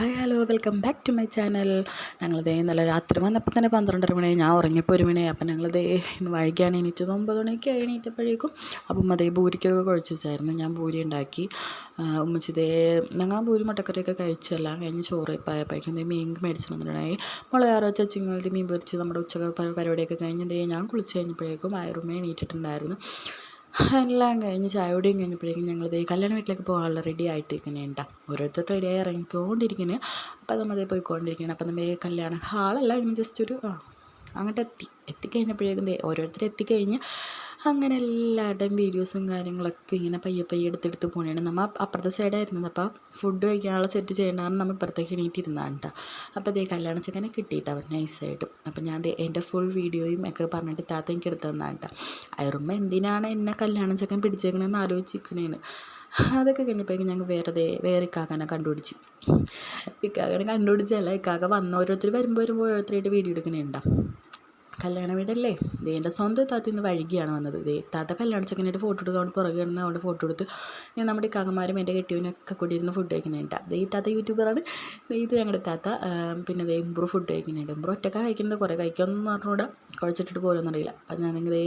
Hi hello welcome back to my channel ഞങ്ങളിതേ നല്ല രാത്രി വന്നപ്പോൾ തന്നെ പന്ത്രണ്ടര മണി ഞാൻ ഉറങ്ങിയപ്പോൾ ഒരു മണി അപ്പം ഞങ്ങളിതേ ഇന്ന് വൈകിയാണ് എണീറ്റത് ഒമ്പത് മണിക്ക് എണീറ്റപ്പോഴേക്കും അപ്പം അതേ ബൂരിക്കൊക്കെ കുഴച്ച് വെച്ചായിരുന്നു. ഞാൻ ബൂരി ഉണ്ടാക്കി. ഉമ്മച്ചിതേ ഞങ്ങൾ പൂരി മുട്ടക്കറിയൊക്കെ കഴിച്ചെല്ലാം കഴിഞ്ഞ് ചോറ് പായപ്പോഴേക്കും ഇതേ മീൻ മേടിച്ച് തന്നിട്ടുണ്ടായി. മുളകാറ് വെച്ച മീൻ പൊരിച്ച് നമ്മുടെ ഉച്ചയ്ക്ക് പരിപാടിയൊക്കെ കഴിഞ്ഞ് ദേ ഞാൻ കുളിച്ച് കഴിഞ്ഞപ്പോഴേക്കും ആയിരമ്മ എണീറ്റിട്ടുണ്ടായിരുന്നു. എല്ലാം കഴിഞ്ഞ് ചായയോടെയും കഴിഞ്ഞപ്പോഴേക്കും ഞങ്ങൾ ദേ കല്യാണ വീട്ടിലേക്ക് പോകാനുള്ള റെഡി ആയിട്ടിരിക്കുന്നുണ്ട് ഓരോരുത്തർ റെഡിയായി ഇറങ്ങിക്കൊണ്ടിരിക്കുന്നത് അപ്പോൾ നമ്മൾ അതേ പോയിക്കൊണ്ടിരിക്കുന്നത് അപ്പം നമ്മൾ കല്യാണ ഹാളല്ല ഇങ്ങനെ ജസ്റ്റ് ഒരു ആ അങ്ങോട്ട് എത്തി. എത്തിക്കഴിഞ്ഞപ്പോഴേക്കും ഓരോരുത്തർ എത്തിക്കഴിഞ്ഞ് അങ്ങനെ എല്ലാവരുടെയും വീഡിയോസും കാര്യങ്ങളൊക്കെ ഇങ്ങനെ പയ്യെ പയ്യെ എടുത്തെടുത്ത് പോണിയാണ് നമ്മൾ അപ്പുറത്തെ സൈഡായിരുന്നത് അപ്പോൾ ഫുഡ് കഴിക്കാനുള്ള സെറ്റ് ചെയ്യണമെന്ന് നമ്മൾ ഇപ്പുറത്തേക്ക് എണീറ്റിരുന്നതാണ് കേട്ടോ അപ്പോൾ അതേ കല്യാണ ചെക്കനെ കിട്ടിയിട്ട് അവർ നൈസായിട്ട് അപ്പോൾ ഞാൻ എന്റെ ഫുൾ വീഡിയോയും ഒക്കെ പറഞ്ഞിട്ട് താത്ത എനിക്ക് എടുത്തു തന്നാണ് കേട്ടോ അയറുമ്പോൾ എന്തിനാണ് എന്നെ കല്യാണ ചെക്കൻ പിടിച്ചേക്കണമെന്ന് ആലോചിച്ചിരിക്കണേന്ന് അതൊക്കെ കഴിഞ്ഞപ്പോഴേക്കും ഞങ്ങൾ വേറെ വേറെ ഇക്കാക്കനെ കണ്ടുപിടിച്ചു. ഇക്കാക്കനെ കണ്ടുപിടിച്ചല്ല ഇക്കാക്ക വന്ന ഓരോരുത്തർ വരുമ്പോൾ വരുമ്പോൾ ഓരോരുത്തരായിട്ട് വീഡിയോ എടുക്കണുണ്ടാ കല്യാണ വീടല്ലേ? ദേ എന്റെ സ്വന്തം താത്ത ഇന്ന് വഴുകിയാണ് വന്നത്. ദേ താത്ത കല്യാണ ചെക്കനായിട്ട് ഫോട്ടോ എടുക്കാൻ പുറകെ കിടന്ന് അവിടെ ഫോട്ടോ എടുത്ത് ഞാൻ നമ്മുടെ കാക്കമാരും എന്റെ കെട്ടിയവനൊക്കെ കൂടി ഇരുന്ന് ഫുഡ് കഴിക്കുന്നുണ്ട്. ദേ ഈ താത്ത യൂട്യൂബറാണ് ഇത് ഞങ്ങളുടെ താത്ത പിന്നെ ദേ ഇമ്പ്രൂ ഫുഡ് കഴിക്കുന്നുണ്ട്. ഇമ്പ്രൂ ഒറ്റക്ക കഴിക്കുന്നത് കുറേ കഴിക്കാമെന്ന് പറഞ്ഞുകൂടെ. കുഴച്ചിട്ടിട്ട് പോലൊന്നും അറിയില്ല അപ്പം ഞാനെങ്കിൽ ദേ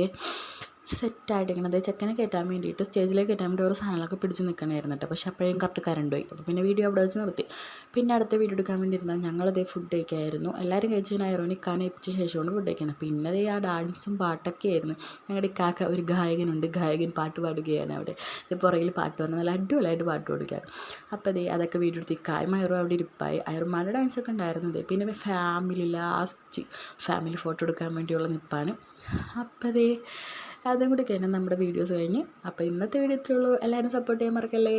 സെറ്റായിട്ടിരിക്കണം ചെക്കനെ കയറ്റാൻ വേണ്ടിയിട്ട് സ്റ്റേജിലേക്ക് കയറ്റാൻ വേണ്ടി ഓരോ സാധനങ്ങളൊക്കെ പിടിച്ച് നിൽക്കണമായിരുന്നു കേട്ടോ. പക്ഷേ അപ്പോഴേക്കും കറക്റ്റ് കറണ്ട് പോയി അപ്പോൾ പിന്നെ വീഡിയോ അവിടെ വെച്ച് നിർത്തി. പിന്നെ അടുത്ത വീഡിയോ എടുക്കാൻ വേണ്ടി ഇരുന്നാൽ ഞങ്ങളതേ ഫുഡ് കഴിക്കായിരുന്നു. എല്ലാവരും കഴിച്ചതിന് ഇക്കാനെ ഏൽപ്പിച്ച ശേഷമാണ് ഫുഡ് കഴിക്കുന്നത്. പിന്നെ അതേ ആ ഡാൻസും പാട്ടൊക്കെ ആയിരുന്നു. ഞങ്ങളുടെ ഇക്കാക്ക ഒരു ഗായകനുണ്ട്. ഗായകൻ പാട്ട് പാടുകയാണ് അവിടെ. പുറകിൽ പാട്ട് പറഞ്ഞാൽ നല്ല അടിപൊളിയായിട്ട് പാട്ട് കൊടുക്കുകയാണ് അപ്പോൾ അതേ അതൊക്കെ വീഡിയോ എടുത്ത് ഇക്കായും അയറും അവിടെ ഇരിപ്പായി. ഐറോമാരുടെ ഡാൻസൊക്കെ ഉണ്ടായിരുന്നത് പിന്നെ ഫാമിലി ലാസ്റ്റ് ഫാമിലി ഫോട്ടോ എടുക്കാൻ വേണ്ടിയുള്ള നിപ്പാണ്. അപ്പോൾ അതേ അതും കൂടി കഴിഞ്ഞാൽ നമ്മുടെ വീഡിയോസ് കഴിഞ്ഞ്. അപ്പോൾ ഇന്നത്തെ വീഡിയോ ഇത്രയുള്ളൂ എല്ലാവരും സപ്പോർട്ട് ചെയ്യാൻ മറക്കല്ലേ?